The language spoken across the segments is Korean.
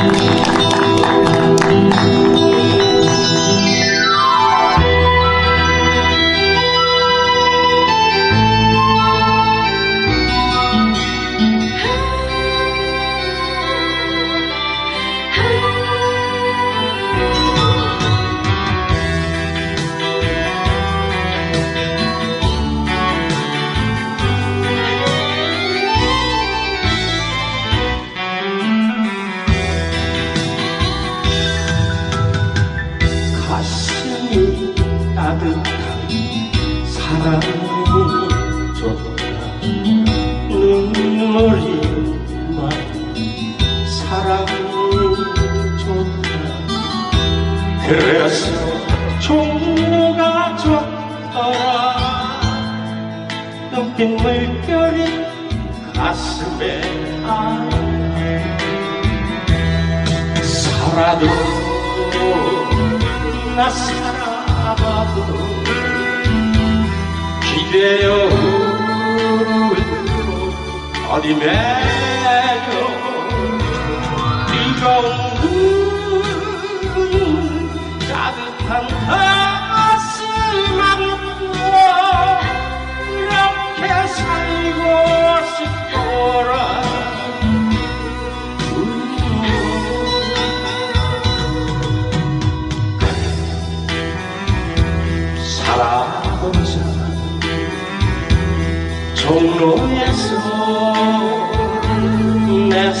가슴 이 따뜻한 사랑이 좋다 눈물이 많은 사랑이 좋다. 그래서 종로가 좋더라 눈빛 물결이 가슴에 안에 살아도 나 살아 봐도 기대어 종로에서 내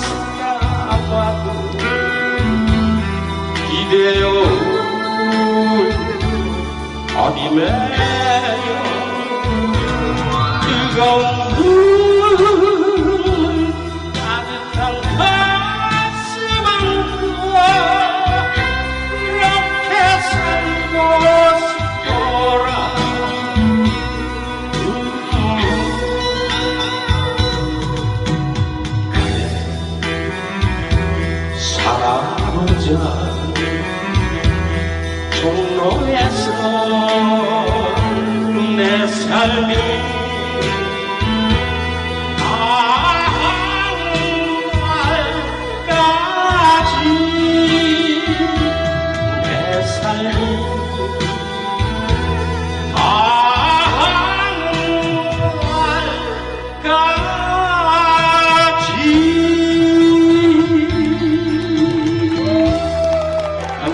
나 살아봐도 기대어 어디 매여 뜨거운 살아보자 종로에서 내 삶이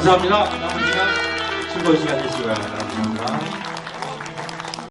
감사합니다. 남은 시간 즐거운 시간 되시기 바랍니다.